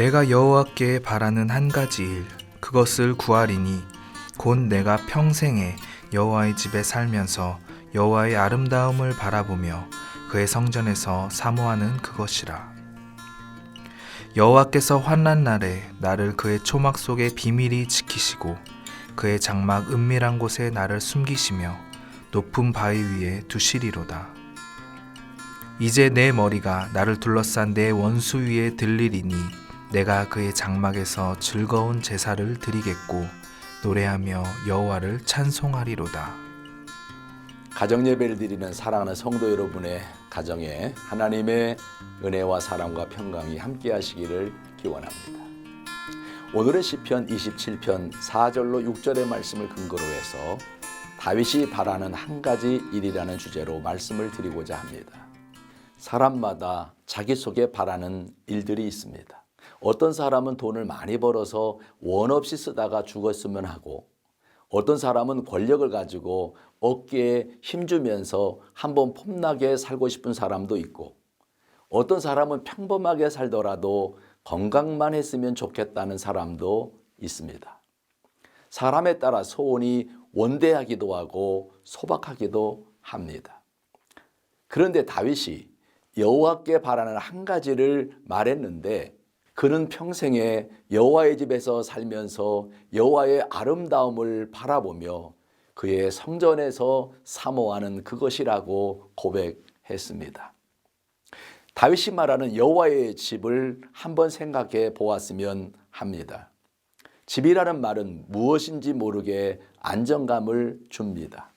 내가 여호와께 바라는 한 가지 일 그것을 구하리니 곧 내가 평생에 여호와의 집에 살면서 여호와의 아름다움을 바라보며 그의 성전에서 사모하는 그것이라. 여호와께서 환난 날에 나를 그의 초막 속에 비밀히 지키시고 그의 장막 은밀한 곳에 나를 숨기시며 높은 바위 위에 두시리로다. 이제 내 머리가 나를 둘러싼 내 원수 위에 들리리니 내가 그의 장막에서 즐거운 제사를 드리겠고 노래하며 여호와를 찬송하리로다. 가정 예배를 드리는 사랑하는 성도 여러분의 가정에 하나님의 은혜와 사랑과 평강이 함께 하시기를 기원합니다. 오늘은 시편 27편 4절로 6절의 말씀을 근거로 해서 다윗이 바라는 한 가지 일이라는 주제로 말씀을 드리고자 합니다. 사람마다 자기 속에 바라는 일들이 있습니다. 어떤 사람은 돈을 많이 벌어서 원 없이 쓰다가 죽었으면 하고 어떤 사람은 권력을 가지고 어깨에 힘주면서 한번 폼나게 살고 싶은 사람도 있고 어떤 사람은 평범하게 살더라도 건강만 했으면 좋겠다는 사람도 있습니다. 사람에 따라 소원이 원대하기도 하고 소박하기도 합니다. 그런데 다윗이 여호와께 바라는 한 가지를 말했는데 그는 평생에 여호와의 집에서 살면서 여호와의 아름다움을 바라보며 그의 성전에서 사모하는 그것이라고 고백했습니다. 다윗이 말하는 여호와의 집을 한번 생각해 보았으면 합니다. 집이라는 말은 무엇인지 모르게 안정감을 줍니다.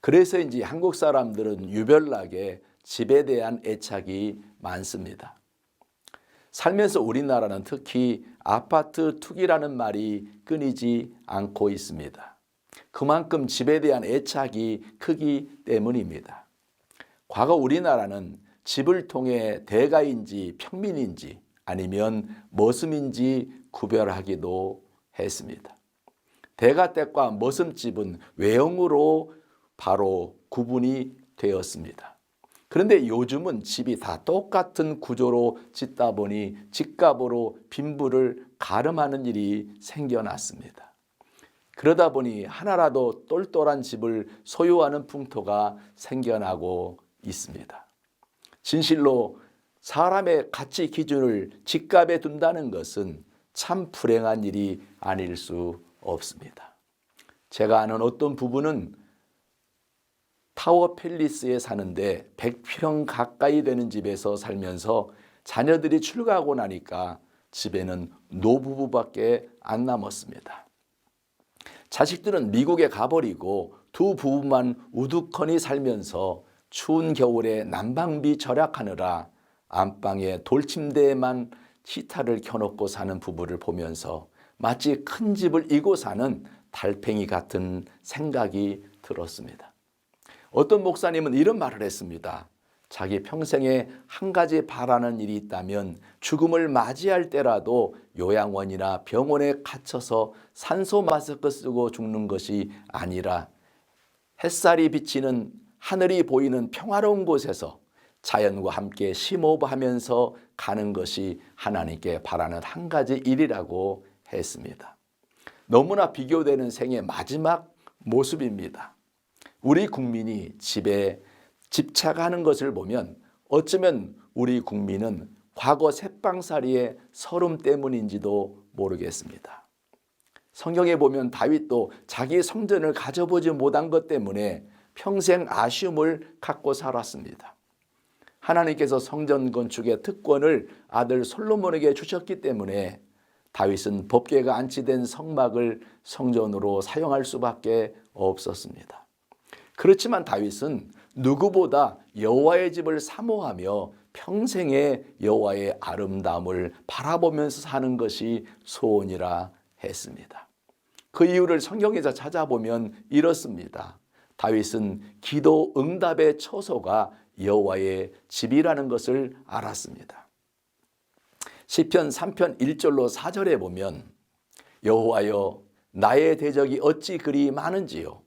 그래서인지 한국 사람들은 유별나게 집에 대한 애착이 많습니다. 살면서 우리나라는 특히 아파트 투기라는 말이 끊이지 않고 있습니다. 그만큼 집에 대한 애착이 크기 때문입니다. 과거 우리나라는 집을 통해 대가인지 평민인지 아니면 머슴인지 구별하기도 했습니다. 대가댁과 머슴집은 외형으로 바로 구분이 되었습니다. 그런데 요즘은 집이 다 똑같은 구조로 짓다 보니 집값으로 빈부를 가름하는 일이 생겨났습니다. 그러다 보니 하나라도 똘똘한 집을 소유하는 풍토가 생겨나고 있습니다. 진실로 사람의 가치 기준을 집값에 둔다는 것은 참 불행한 일이 아닐 수 없습니다. 제가 아는 어떤 부부는 타워 팰리스에 사는데 100평 가까이 되는 집에서 살면서 자녀들이 출가하고 나니까 집에는 노부부밖에 안 남았습니다. 자식들은 미국에 가버리고 두 부부만 우두커니 살면서 추운 겨울에 난방비 절약하느라 안방에 돌침대에만 히타를 켜놓고 사는 부부를 보면서 마치 큰 집을 이고 사는 달팽이 같은 생각이 들었습니다. 어떤 목사님은 이런 말을 했습니다. 자기 평생에 한 가지 바라는 일이 있다면 죽음을 맞이할 때라도 요양원이나 병원에 갇혀서 산소 마스크 쓰고 죽는 것이 아니라 햇살이 비치는 하늘이 보이는 평화로운 곳에서 자연과 함께 심호흡하면서 가는 것이 하나님께 바라는 한 가지 일이라고 했습니다. 너무나 비교되는 생의 마지막 모습입니다. 우리 국민이 집에 집착하는 것을 보면 어쩌면 우리 국민은 과거 새빵살이의 서름 때문인지도 모르겠습니다. 성경에 보면 다윗도 자기 성전을 가져보지 못한 것 때문에 평생 아쉬움을 갖고 살았습니다. 하나님께서 성전 건축의 특권을 아들 솔로몬에게 주셨기 때문에 다윗은 법궤가 안치된 성막을 성전으로 사용할 수밖에 없었습니다. 그렇지만 다윗은 누구보다 여호와의 집을 사모하며 평생에 여호와의 아름다움을 바라보면서 사는 것이 소원이라 했습니다. 그 이유를 성경에서 찾아보면 이렇습니다. 다윗은 기도 응답의 처소가 여호와의 집이라는 것을 알았습니다. 시편 3편 1절로 4절에 보면 여호와여 나의 대적이 어찌 그리 많은지요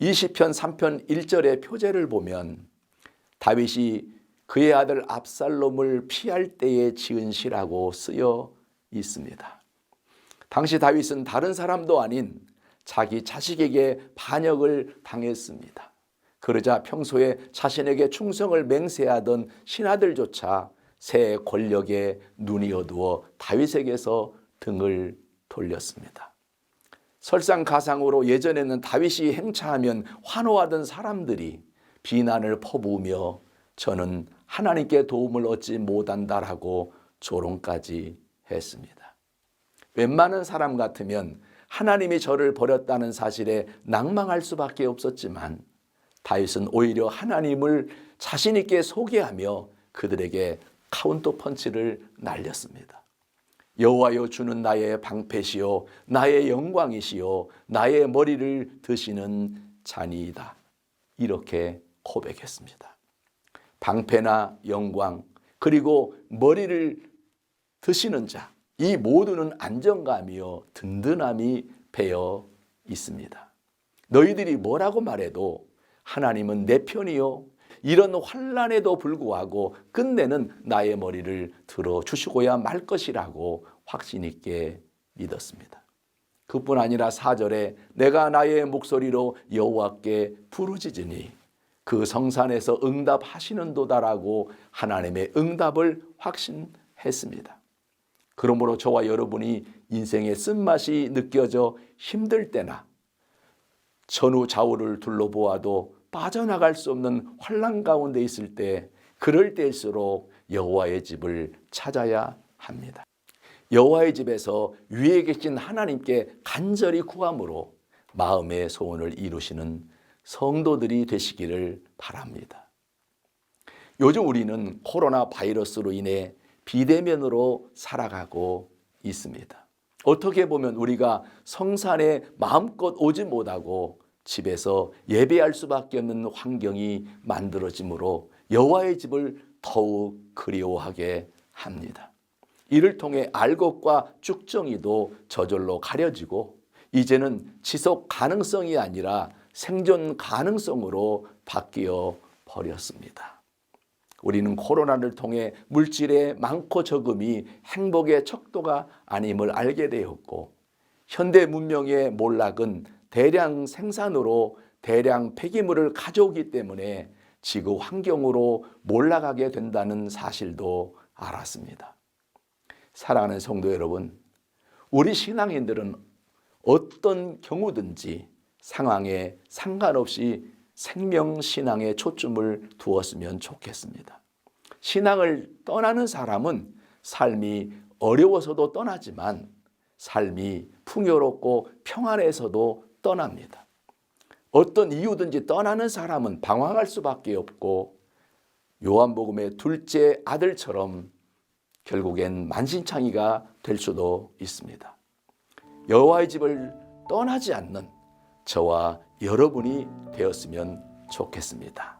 20편 3편 1절의 표제를 보면 다윗이 그의 아들 압살롬을 피할 때에 지은 시라고 쓰여 있습니다. 당시 다윗은 다른 사람도 아닌 자기 자식에게 반역을 당했습니다. 그러자 평소에 자신에게 충성을 맹세하던 신하들조차 새 권력에 눈이 어두워 다윗에게서 등을 돌렸습니다. 설상가상으로 예전에는 다윗이 행차하면 환호하던 사람들이 비난을 퍼부으며 저는 하나님께 도움을 얻지 못한다라고 조롱까지 했습니다. 웬만한 사람 같으면 하나님이 저를 버렸다는 사실에 낭망할 수밖에 없었지만 다윗은 오히려 하나님을 자신 있게 소개하며 그들에게 카운터 펀치를 날렸습니다. 여호와여 주는 나의 방패시요 나의 영광이시요 나의 머리를 드시는 잔이다. 이렇게 고백했습니다. 방패나 영광 그리고 머리를 드시는 자 이 모두는 안정감이요 든든함이 배어 있습니다. 너희들이 뭐라고 말해도 하나님은 내 편이요 이런 환란에도 불구하고 끝내는 나의 머리를 들어 주시고야 말 것이라고 확신 있게 믿었습니다. 그뿐 아니라 사절에 내가 나의 목소리로 여호와께 부르짖으니 그 성산에서 응답하시는도다라고 하나님의 응답을 확신했습니다. 그러므로 저와 여러분이 인생의 쓴맛이 느껴져 힘들 때나 전후 좌우를 둘러보아도 빠져나갈 수 없는 환란 가운데 있을 때 그럴 때일수록 여호와의 집을 찾아야 합니다. 여호와의 집에서 위에 계신 하나님께 간절히 구함으로 마음의 소원을 이루시는 성도들이 되시기를 바랍니다. 요즘 우리는 코로나 바이러스로 인해 비대면으로 살아가고 있습니다. 어떻게 보면 우리가 성산에 마음껏 오지 못하고 집에서 예배할 수밖에 없는 환경이 만들어지므로 여호와의 집을 더욱 그리워하게 합니다. 이를 통해 알곡과 쭉정이도 저절로 가려지고 이제는 지속 가능성이 아니라 생존 가능성으로 바뀌어 버렸습니다. 우리는 코로나를 통해 물질의 많고 적음이 행복의 척도가 아님을 알게 되었고 현대 문명의 몰락은 대량 생산으로 대량 폐기물을 가져오기 때문에 지구 환경으로 몰락하게 된다는 사실도 알았습니다. 사랑하는 성도 여러분, 우리 신앙인들은 어떤 경우든지 상황에 상관없이 생명신앙에 초점을 두었으면 좋겠습니다. 신앙을 떠나는 사람은 삶이 어려워서도 떠나지만 삶이 풍요롭고 평안해서도 떠납니다. 어떤 이유든지 떠나는 사람은 방황할 수밖에 없고 요한복음의 둘째 아들처럼 결국엔 만신창이가 될 수도 있습니다. 여호와의 집을 떠나지 않는 저와 여러분이 되었으면 좋겠습니다.